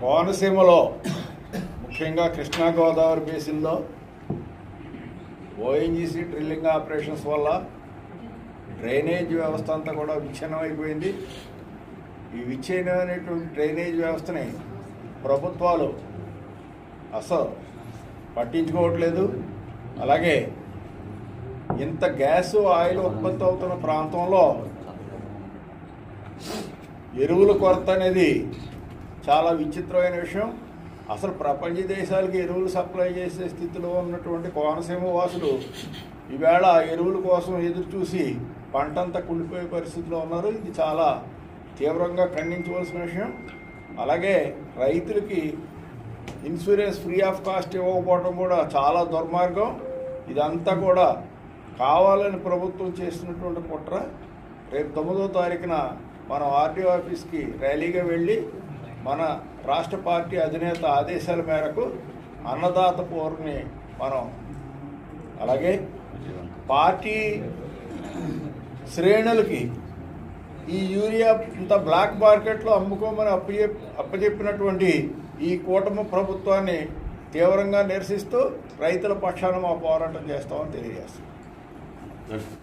కోనసీమలో ముఖ్యంగా కృష్ణా గోదావరి బేసిన్లో ఓఎన్జీసీ డ్రిల్లింగ్ ఆపరేషన్స్ వల్ల డ్రైనేజ్ వ్యవస్థ అంతా కూడా విచ్ఛిన్నమైపోయింది. ఈ విచ్ఛిన్నమైనటువంటి డ్రైనేజ్ వ్యవస్థని ప్రభుత్వాలు అసలు పట్టించుకోవట్లేదు. అలాగే ఇంత గ్యాస్ ఆయిల్ ఉత్పత్తి అవుతున్న ప్రాంతంలో ఎరువుల కొరత అనేది చాలా విచిత్రమైన విషయం. అసలు ప్రపంచ దేశాలకి ఎరువులు సప్లై చేసే స్థితిలో ఉన్నటువంటి కోనసీమ వాసులు ఈవేళ ఎరువుల కోసం ఎదురు చూసి పంటంతా కుళ్ళిపోయే పరిస్థితిలో ఉన్నారు. ఇది చాలా తీవ్రంగా ఖండించవలసిన విషయం. అలాగే రైతులకి ఇన్సూరెన్స్ ఫ్రీ ఆఫ్ కాస్ట్ ఇవ్వకపోవడం కూడా చాలా దుర్మార్గం. ఇదంతా కూడా కావాలని ప్రభుత్వం చేస్తున్నటువంటి కుట్ర. రేపు తొమ్మిదో తారీఖున మనం ఆర్టీఓ ఆఫీస్కి ర్యాలీగా వెళ్ళి మన రాష్ట్ర పార్టీ అధినేత ఆదేశాల మేరకు అన్నదాత పూర్ని మనం అలాగే పార్టీ శ్రేణులకి ఈ యూరియా ఇంత బ్లాక్ మార్కెట్లో అమ్ముకోమని అప్పచెప్ అప్పచెప్పినటువంటి ఈ కూటమి ప్రభుత్వాన్ని తీవ్రంగా నిరసిస్తూ రైతుల పక్షాన మా పోరాటం చేస్తామని తెలియజేస్తాం.